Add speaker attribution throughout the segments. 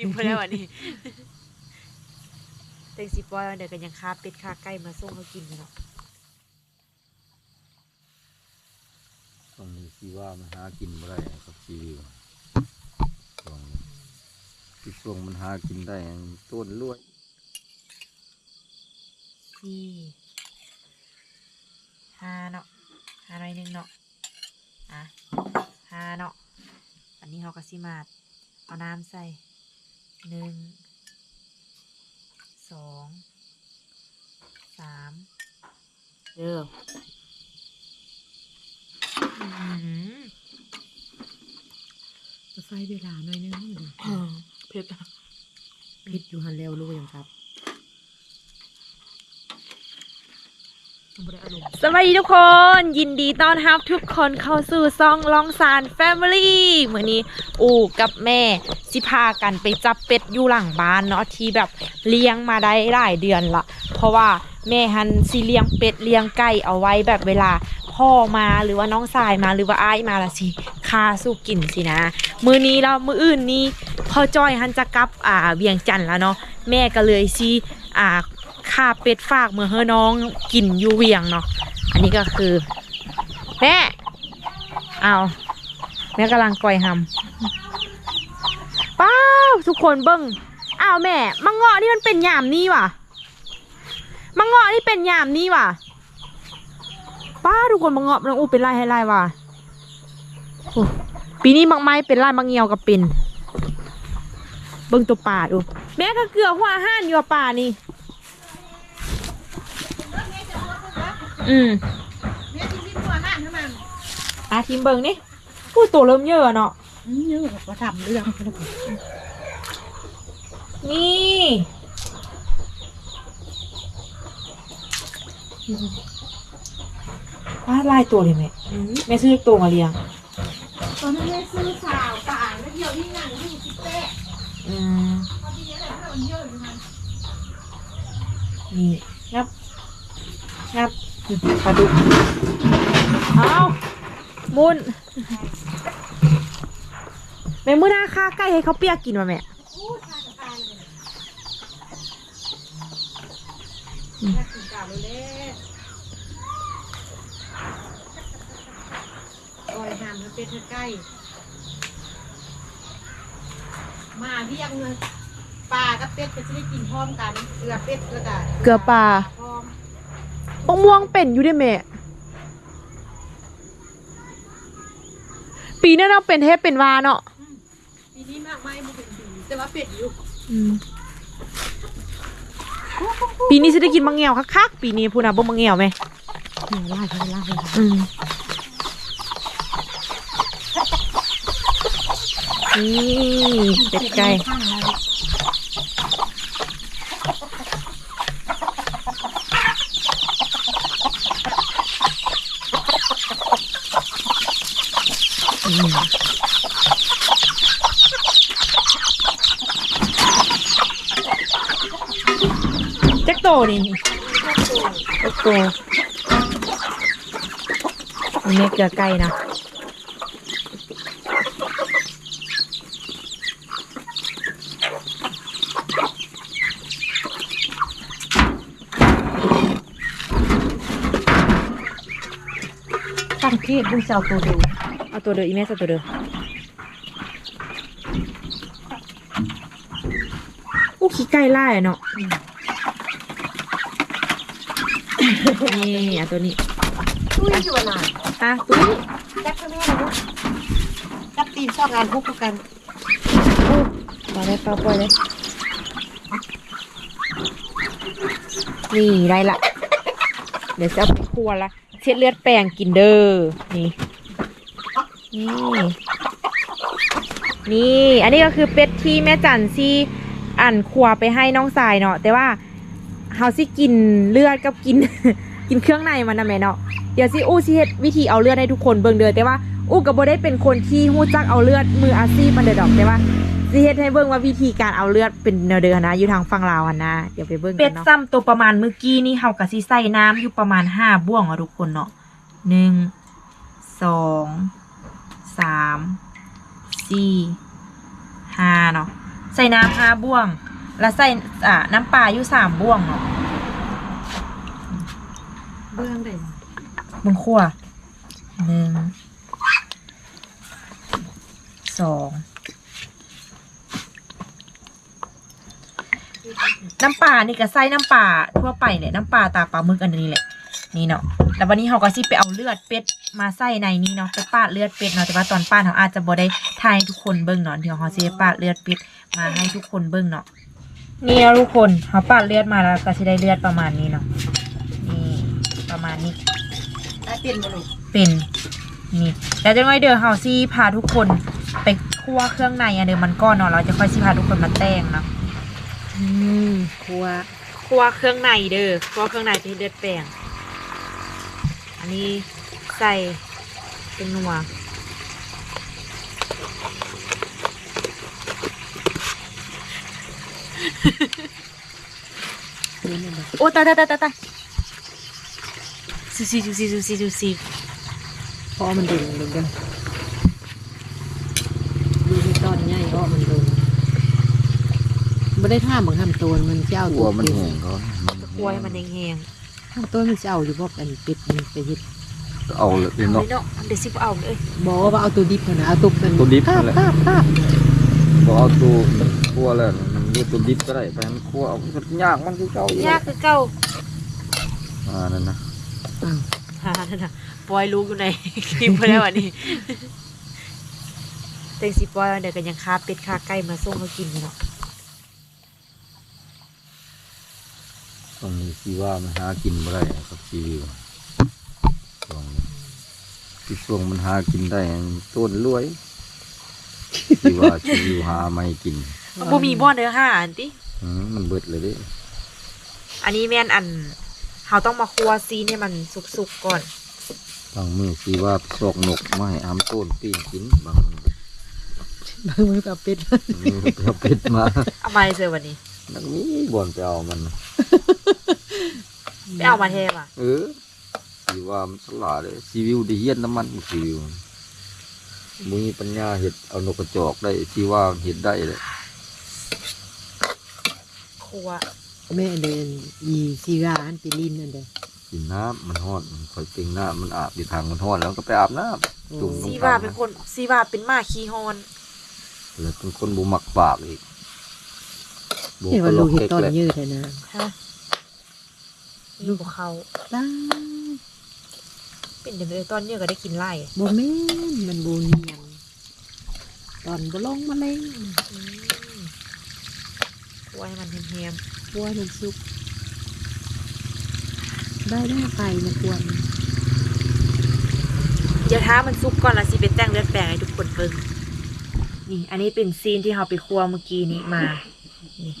Speaker 1: พิมพ์ไปแล้ววันนี้เต็งสิปอยเดี๋ยวกันยังคาเป็ดคาไก่มาส่งเขากินกันเนาะ
Speaker 2: ตรงนี้ที่ว่ามันหากินบ่ได้ครับชีวิตตรงนี้ที่ช่วงมันหากินได้ต้นลวด
Speaker 1: สี่ห้าเนาะห้าหน่อยหนึงเนาะอะห้าเนาะอันนี้เขาก็สิมาเอาน้ำใส่ หนึ่งสองสามเด้ออื้อหือ
Speaker 3: จะไฟเวลาหน่อยนึง
Speaker 1: เผ็ดอะ
Speaker 3: พิษอยู่หันแล้วรู้ยังครับบ่ได้อารมณ์
Speaker 1: สวัสดีทุกคน ยินดีต้อนรับทุกคนเข้าสู่ซองลองซานแฟมิลี่เมื่อนี้อูกับแม่ สิพากันไปจับเป็ดอยู่หลังบ้านเนาะที่แบบเลี้ยงมาได้หลายเดือนละเพราะว่าแม่ฮันสิเลี้ยงเป็ดเลี้ยงไก่เอาไว้แบบเวลาพ่อมาหรือว่าน้องสายมาหรือว่าอ้ายมาละสิคาสู้กินสินะ มือนี้แล้วมืออื่นนี้พ่อจ้อยฮันจะกลับอ่าเวียงจันทน์แล้วเนาะแม่ก็เลยสิอ่า ข้าเป็ดฝากเมื่อเฮอน้องกินอยู่เวียงเนาะอันนี้ก็คือแม่เอาแม่กำลังก่อยหำป้าทุกคนเบิ้งอ้าวแม่มังเงาะนี่มันเป็นยามนี่ว่ะมังเงาะนี่เป็นยามนี่ว่ะป้าทุกคนมังเงาะมันอู้เป็นลายให้ลายว่ะปีนี้มังไม้เป็นลายมังเงียวกับเป็นเบิ้งตัวป่าดูแม่ก็เกลือหัวห้านอยู่ป่านี่ อืมอาทีมเบิงนี่พูดตัวเริ่มเยอะเนาะ
Speaker 3: เยอะก็ทำเรื่อง
Speaker 1: นี่ว่าลายตัวเลยแม่แม่ซื้อตัวมาเลี้ยง
Speaker 3: ตอนนั้นแม่ซื้อสาวตายแล้วเดียวที่นั่งอยู่ที่เป๊ะ
Speaker 1: อืมนี่งับงับ ปลาดุกเอามุนแม่มื้อหน้าค่าไก่ให้เขาเปียกกินวะแม่
Speaker 3: ปล่อยหามแล้วเป็ดใกล้ มาเรียกเงินปลากับเป็ดก็จะได้กินพร้อมกัน เกลือเป็ดแล้วก็
Speaker 1: เกลือปลา
Speaker 3: พร้อม
Speaker 1: มะม่วงเป็นอยู่ได้แม่ ปีนั้นเราเป็นเทพเป็นวาเนาะ
Speaker 3: ปีนี้มากไม่บุเป็นปีแต่ว่าเป็ดอยู่
Speaker 1: ปีนี้จะได้กินมังเงียวคักๆปีนี้พูดนะบ่มังเงียวไหม
Speaker 3: เหนื่อยล่าเขาล่าเลย
Speaker 1: อืมนี่เป็ดไก่
Speaker 3: ข้างแล้ว
Speaker 1: จักโตนี่จักโตอันนี้เกลือไก่นะตั้งเทศดูเจ้าตัวเดียวเอาตัวเดียวอีแม่เอาตัวเดียว ขี้ไก่ไล่อะเนาะนี่อะตัวนี้
Speaker 3: ตุ้ยอยู่น่ะ
Speaker 1: อะตัวนี้
Speaker 3: จับข้างแม่เลยจับตีนชอบงานพวกกัน
Speaker 1: ปล่อยเลยปล่อยปล่อยเลยนี่ได้ละ เดี๋ยวจะเอาไปคั่วละเช็ดเลือดแปลงกินเด้อนี่นี่นี่ อันนี้ก็คือเป็ดที่แม่จันซี่ อันครัวไปให้น้องสายเนาะแต่ว่าเฮาสิกินเลือดกับกิน กินเครื่องในมันนะแม่เนาะเดี๋ยวสิอู้สิเฮ็ดวิธีเอาเลือดให้ทุกคนเบิ่งเด้อแต่ว่าอู้ก็บ่ได้เป็นคนที่ฮู้จักเอาเลือดมืออาชีพมันเด้อดอกแต่ว่าสิเฮ็ดให้เบิ่งว่าวิธีการเอาเลือดเป็นแนวเด้อนะอยู่ทางฝั่งลาวนะเดี๋ยวไปเบิ่งกันเนาะเป็ดซ้ำตัวประมาณเมื่อกี้นี่เฮาก็สิใส่น้ำอยู่ประมาณ5บ้วงอะทุกคนเนาะหนึ่งสองสามสี่ห้าเนาะ ใส่น้ำห้าบ่วง แล้วใส่อ่าน้ำปลาอยู่สามบ่วงเนาะ
Speaker 3: เบื้องได้
Speaker 1: มึงคั่วหนึ่งสองน้ำปลานี่ก็ใส่น้ำปลาทั่วไปเนี่ยน้ำปลาตาปลาหมึกอันนี้แหละนี่เนาะแล้ววันนี้เราก็สิไปเอาเลือดเป็ด มาใส่ในนี้เนาะไปปาดเลือดเป็ดเนาะแต่ว่าตอนปาดเราอาจจะบ่ได้ทายให้ทุกคนเบิ่งเนาะเดี๋ยวเราสิไปปาดเลือดเป็ดมาให้ทุกคนเบิ่งเนาะนี่เนาะทุกคนเราปาดเลือดมาแล้วก็สิได้เลือดประมาณนี้เนาะนี่ประมาณนี้
Speaker 3: ได้เป็นบ่ลูก
Speaker 1: เป็นนี่แล้วจังไว้เดี๋ยวเฮาซี่พาทุกคนไปคั่วเครื่องในอันเดิมมันก้อนเนาะเราจะค่อยซี่พาทุกคนมาแต่งเนาะ
Speaker 3: อืมครัว
Speaker 1: คั่วเครื่องในเด้อคั่วเครื่องในที่เลือดแป้งอันนี้ ใส่เป็นนัว
Speaker 3: เป็นอะไร
Speaker 1: โอ้ตายตายตายตายตายซูซีซูซีซูซีซูซี
Speaker 3: พอมันเด่นเลยกันดูที่ตอนใหญ่ก็มันโดนไม่ได้ท่าบังทำตัวมันเจ้า
Speaker 2: หัวมันแห้งเขา
Speaker 1: คั่วให้มันแห้ง
Speaker 3: ทำตัวมันเจ้าอยู่บ่กันปิดมันไปเฮ็ด
Speaker 2: เอาเลย
Speaker 1: ๆเอา
Speaker 2: เนาะ
Speaker 1: เลยเนาะเดี๋ยวซิบเอาเลย
Speaker 3: บอกว่าเอาตัวดิบก่อนนะเอาตุกมัน
Speaker 2: ตัวดิบ
Speaker 3: คาบ
Speaker 2: นั่นแหละ
Speaker 3: คาบคาบ
Speaker 2: บอกเอาตัวคั่วแล้วมันเรียกตัวดิบก็ได้ไปมันคั่วเอามันยากมันคือเก่าอยู่
Speaker 1: ยากคือเก่า
Speaker 2: อ่านั่นนะ
Speaker 3: อ้าว
Speaker 1: ฮ่านั่นน่ะปล่อยลูกอยู่ในคลิปไปแล้ววันนี้เต็งสิปล่อยวันเดี๋ยวกันยังคาเป็ดคาไก่มาส่งเขากินอยู่เนาะ
Speaker 2: ตรงนี้ที่ว่ามันหากินบ่ได้ครับชีวิวตรงนี้ ที่ช่วงมันหากินได้ต้นรวยที่ว่าชีวิวหาไม่กิน
Speaker 1: บ่มีบ่อนเด้อห้าอันติ
Speaker 2: อืมมันเบิดเลยเดิ
Speaker 1: อันนี้แม่นอันเขาต้องมาคั่วซีนให้มันสุกๆก่อน
Speaker 2: บางมือที่ว่าซอกนกมาให้อามต้นปีนกินบางมือบา
Speaker 3: งมือกับเป็ด
Speaker 2: มือเอาเป็ดมา
Speaker 1: เอามาให้เจอวันนี้
Speaker 2: นักนี้บ่อนไปเอามัน
Speaker 1: ไปเอามาแทมอะ
Speaker 2: เออ ที่ว่ามันสลาดเลยชีวิวได้เฮียนน้ำมันชีวิวมีปัญญาเห็ดเอานกกระจอกได้ที่ว่าเห็ดได้เลย
Speaker 1: คั่ว
Speaker 3: แม่เดินอีซีราอันไปลินนั่นเด้อ
Speaker 2: กินน้ำมันห้อนมันคอยเต็งน้ำมันอาบอยู่ทางมันห้อนแล้วก็ไปอาบน้ำจุ่มลง
Speaker 1: ซี
Speaker 2: ท
Speaker 1: ว่าา
Speaker 2: ง
Speaker 1: เป็นคนซีว่าเป็นหมาขี้ฮอน
Speaker 2: แล้วเป็นคนบุมักปากอีกบุ
Speaker 3: เห็น
Speaker 2: ก
Speaker 3: ว่า
Speaker 2: ล
Speaker 3: ลู
Speaker 2: ก
Speaker 3: กเห็ด
Speaker 2: เล็ก
Speaker 3: ตอน
Speaker 2: แหละ
Speaker 3: ยืดเลยนะ
Speaker 1: ฮะลูกของเขา
Speaker 3: ตาย
Speaker 1: เป็นเดี๋ยวเลยตอนเนี้ยก็ได้กินไล่
Speaker 3: บ่แม่นมันบ่เนียนตอนบ่ลงมาเลย
Speaker 1: อืมคั่วให้มันแฮม
Speaker 3: กลัวมันสุก ได้ได้ไปนะกวน
Speaker 1: ๆเดี๋ยวท้ามันสุกก่อนแล้วสิไปแต่งเลือดแปลงให้ทุกคนเบิ่งนี่อันนี้เป็นซีนที่เราไปคั่วเมื่อกี้นี้มานี่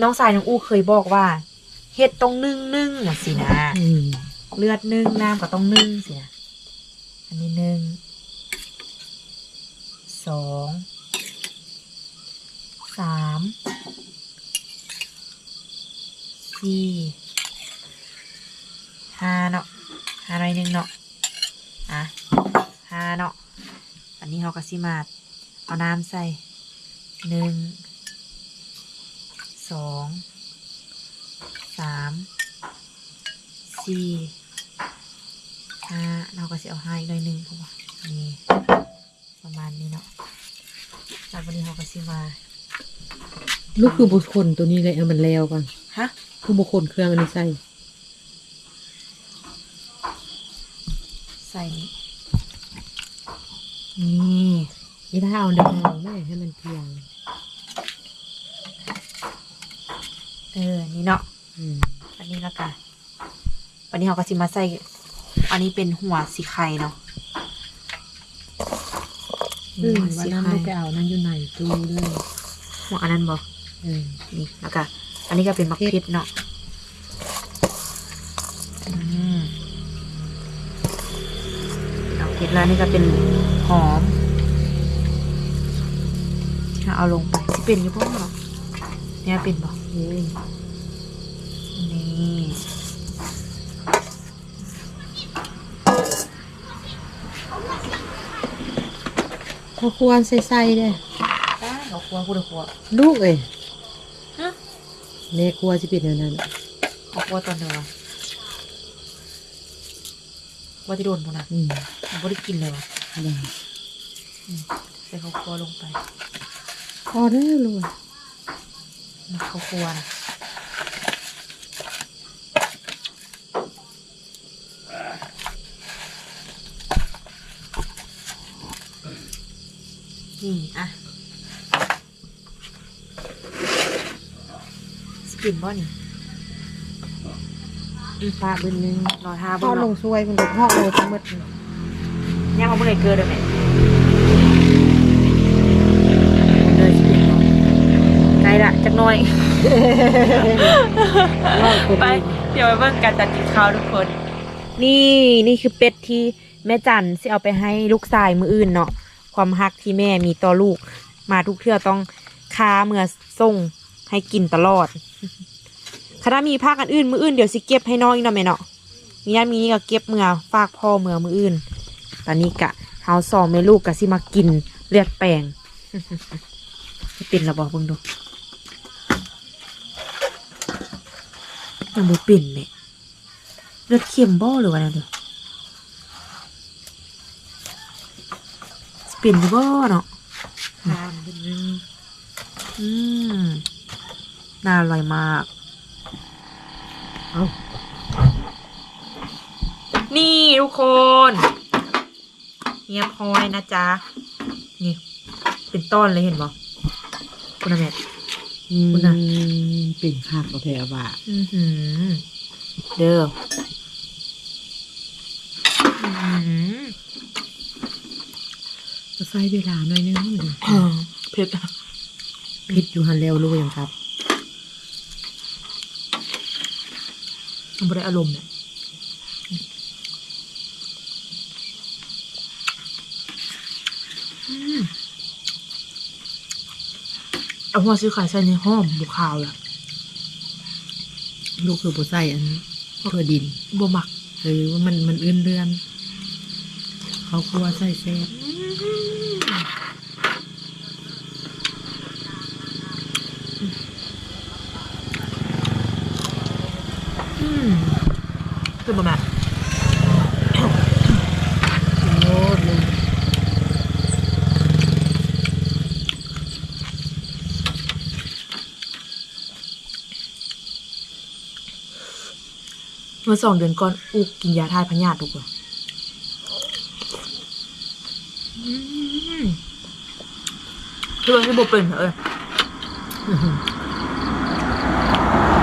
Speaker 1: น้องสายน้องอู้เคยบอกว่าเห็ดต้องนึ่งนึ่งๆอะสินะ
Speaker 3: อืม
Speaker 1: เลือดนึ่งน้ำก็ต้องนึ่งสินะอันนี้หนึ่งสองสามสี่ห้าเนาะห้าหน่อยหนึ่งเนาะอะห้าเนาะอันนี้เราก็สิมาเอาน้ำใส่หนึ่งสองสามสี่ ห้าเราก็สิเอาห้าอีกหน่อยหนึ่งเพราะว่านี่ประมาณนี้เนาะแล้ววันนี้เราก็สิมา
Speaker 3: ลูกคือบุคนตัวนี้เลยเอามันแล้วก่อน
Speaker 1: ฮะ
Speaker 3: คือบุคนเครื่องอันนี้ใส่
Speaker 1: ใส่นี่นี่
Speaker 3: นี่ถ้าเอาเดิมไม่ให้มันเพียง
Speaker 1: เออ นี่เนาะ
Speaker 3: อืม
Speaker 1: อันนี้แล้วกันวันนี้เราก็สิมาใส่ อันนี้เป็นหัวสีไข่เนาะ
Speaker 3: อืม
Speaker 1: หัว
Speaker 3: วัน
Speaker 1: สี
Speaker 3: นั้น
Speaker 1: ไข่
Speaker 3: ลูกไปเอานั่นอยู่ไหนตู้เลย
Speaker 1: หัวอันนั้นบอก
Speaker 3: เออ
Speaker 1: นี่แล้วก็อันนี้ก็เป็นมักเพชรเนาะอืมมักเพชรแล้วนี่ก็เป็นหอมที่เราเอาลงไปที่เป็นอยู่พวกเนาะเนี่ยเป็นบอก
Speaker 3: เอ้ย
Speaker 1: นี่
Speaker 3: เขาควรใส่ใส่เด้อ
Speaker 1: ได้เราครัวผู้ใดครัว
Speaker 3: ลูกเอ้ย
Speaker 1: ฮะ
Speaker 3: แม่ครัวสิเป็นแนวนั้น
Speaker 1: เอาครัวตอนเดียวอะว่าที่โดนพวกนะ
Speaker 3: อืม
Speaker 1: ผมไม่ได้กินเลยวะ
Speaker 3: ได้
Speaker 1: ใส่ข้าวครัวลงไป
Speaker 3: พอแล้วลูก
Speaker 1: มันข้าวครัวนะ นี่อะสปินบ่นี่
Speaker 3: ปลาเบิ่นหนึง
Speaker 1: รอท่า
Speaker 3: พ่
Speaker 1: บ่
Speaker 3: อล
Speaker 1: เนาะ
Speaker 3: งช่วยมันเด็กห้องโลทั้งหมด
Speaker 1: ย่างมาเมื่อไหร่เกิดเลยไหมเลยสปินบ่ไกลละจักหน่อย
Speaker 3: รอดคน
Speaker 1: ไปเดี๋ยวไปเบิ่งกันตัดกินข้าวทุกคน นี่นี่คือเป็ดที่แม่จันสิเอาไปให้ลูกชายมืออื่นเนาะ ความฮักที่แม่มีต่อลูก มาทุกเทื่อต้องคาเมื่อส่งให้กินตลอดคณะมีภาคอันอื่นมืออื่นเดี๋ยวสิเก็บให้น้องอีกเนาะแม่เนาะมีอันมีนี่ก็เก็บเมื่อฝากพ่อเมื่อมืออื่น ตอนนี้กะเฮาสองแม่ลูกกะสิมากินเลือดแปลงเป็นระบอกเบิ่งดูยังบ่เป็นแม่เลือดเค็มบ่หรือว่าอะไรเด้อ สปินบ่เนาะ
Speaker 3: ทานเบิ่นหนึง
Speaker 1: อืมน่าอร่อยมาก
Speaker 3: เอา
Speaker 1: นี่ทุกคนเฮียพลอยนะจ๊ะ นี่ เป็นต้นเลยเห็นบ่คุณอาแม่
Speaker 3: อืม
Speaker 1: คุณน่ะ
Speaker 3: เป็นข้าวแถวว่า
Speaker 1: อือหือเด้ออือหือ
Speaker 3: จะใช้เวลาหน่อยนึง
Speaker 1: อ่าเผ็ดอะ
Speaker 3: พิษอยู่หันแล้วรู้ยังครับ
Speaker 1: มันบ่ได้อารมณ์เนี่ยอืมเอาหัวซื้อขายใส่ในห้อมบุคาวเลย
Speaker 3: ลูกคือบ่ใส่อันถั่วดิน
Speaker 1: บ่หมัก
Speaker 3: หรือว่ามันมันอื่นเรือน เขาครัวใส่แซ่บ
Speaker 1: อืม คือบ่แม่
Speaker 3: โอ้เลย
Speaker 1: เมื่อสองเดือนก่อนอุกกินยาทายพยาธิทุกคนคือว่าที่บ่เป็นเออ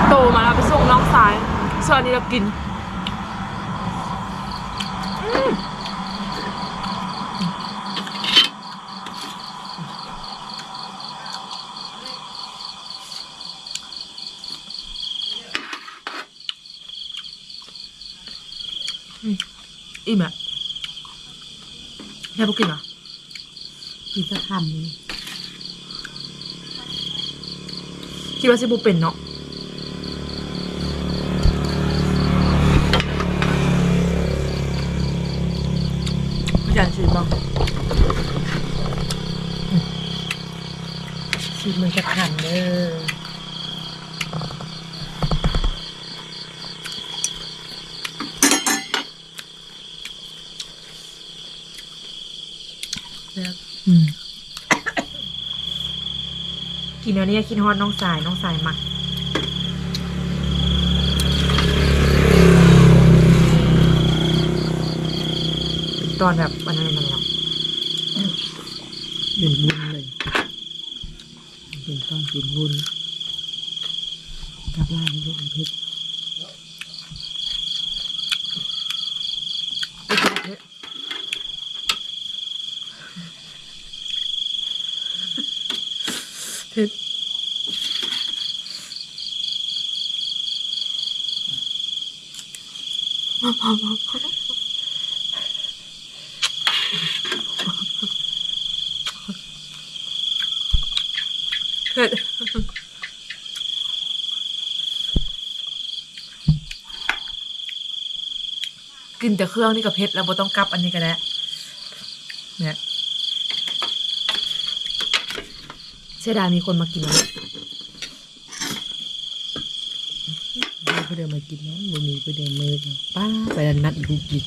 Speaker 1: โตมาแล้วไปส่งน้องสายสวัสดีเรากิน อืมอืมอิ่มอะแค่พวกกินเหรอะ
Speaker 3: กินสักคำนึง
Speaker 1: คิดว่าสิบุเป็นเนาะ พี่จันชิมบ้าง
Speaker 3: ชิมมันจะขันเด้อ
Speaker 1: แล้วอืมกินอันนี้กินฮอดน้องสายน้องสายมักเป็น ตอนแบบวันนั้นอะไรเนาะ
Speaker 3: เป็นบุญเลยเป็นต้องเป็นบุญกับล่างลูกเพชร
Speaker 1: เผ็ด เผ็ดกินแต่เครื่องนี่กับเผ็ดแล้วบ่ต้องกลับอันนี้ก็ได้เนี่ยเสียดายมีคนมากินแล้ว
Speaker 3: มีเพื่อนมากินนะบ่มีเพื่อนมือเนาะป้าไปดันนัดอีกกิน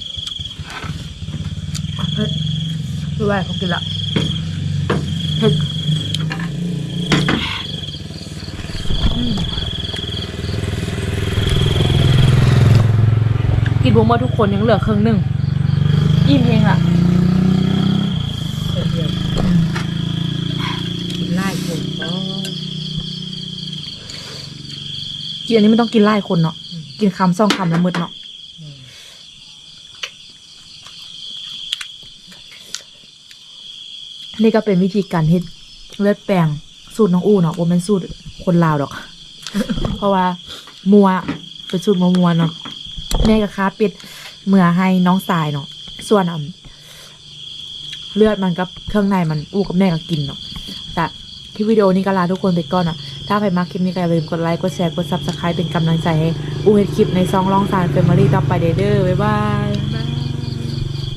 Speaker 1: ไม่ไหวเขากินละเผ็ดอืมกินบวมมาทุกคนยังเหลือครึ่งหนึ่งอิ่มเองล่ะ
Speaker 3: เพื่อนเดียวกินไล่คนก็
Speaker 1: กินอันนี้ไม่ต้องกินไล่คนเนาะกินคำสองคำแล้วมืดเนาะ นี่ก็เป็นวิธีการเฮ็ดเลือดแปลงสูตรน้องอู้เนาะว่าเป็นสูตรคนลาวดอก เพราะว่ามัวเป็นสูตรมัวมัวเนาะแม่กับค้าป็ดเมื่อให้น้องสายเนาะส่วนอ่เลือดมันกับเครื่องในมันอู้กับแม่ก็กินเนาะแต่คลิปวิดีโอนี้ก็ลาทุกคนไปก่อนอะ ถ้าใครมาคลิปนี้ก็อย่าลืมกดไลค์ กดแชร์ กดซับสไครป์เป็นกำลังใจให้อู้เฮ็ดคลิปในซองร้องสารเฟมิลี่ต่อไปเด้อบ๊ายบาย